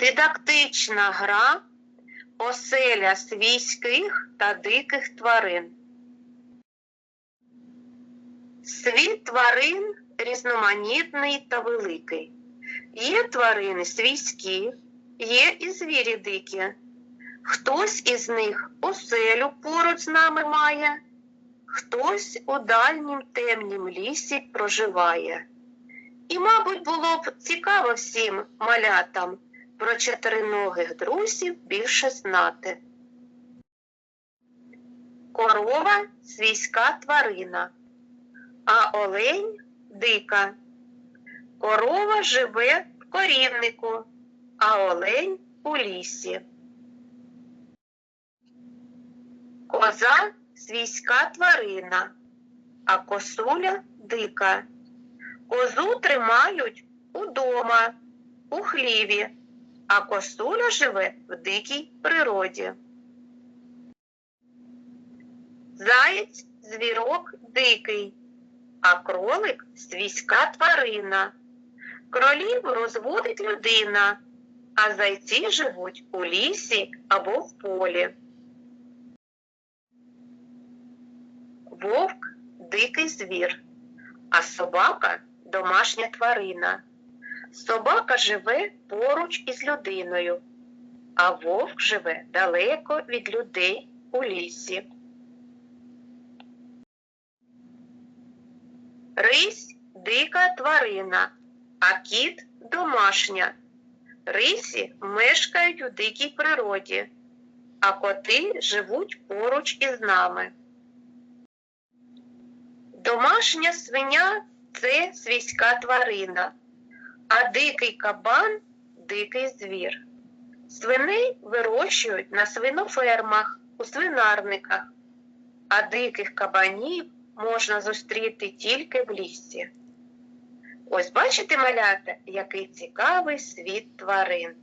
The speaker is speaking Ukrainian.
Дидактична гра оселя свійських та диких тварин. Світ тварин різноманітний та великий. Є тварини свійські, є і звірі дикі. Хтось із них оселю поруч з нами має, хтось у дальнім темнім лісі проживає. І, мабуть, було б цікаво всім малятам про чотириногих друзів більше знати. Корова свійська тварина, а олень дика. Корова живе в корівнику, а олень у лісі. Коза свійська тварина, а косуля дика. Козу тримають удома, у хліві, а косуля живе в дикій природі. Заєць звірок дикий, а кролик свійська тварина. Кролів розводить людина, а зайці живуть у лісі або в полі. Вовк дикий звір, а собака домашня тварина. Собака живе поруч із людиною, а вовк живе далеко від людей у лісі. Рись дика тварина, а кіт домашня. Рисі мешкають у дикій природі, а коти живуть поруч із нами. Домашня свиня це свійська тварина, а дикий кабан дикий звір. Свиней вирощують на свинофермах, у свинарниках, а диких кабанів можна зустріти тільки в лісі. Ось бачите, малята, який цікавий світ тварин.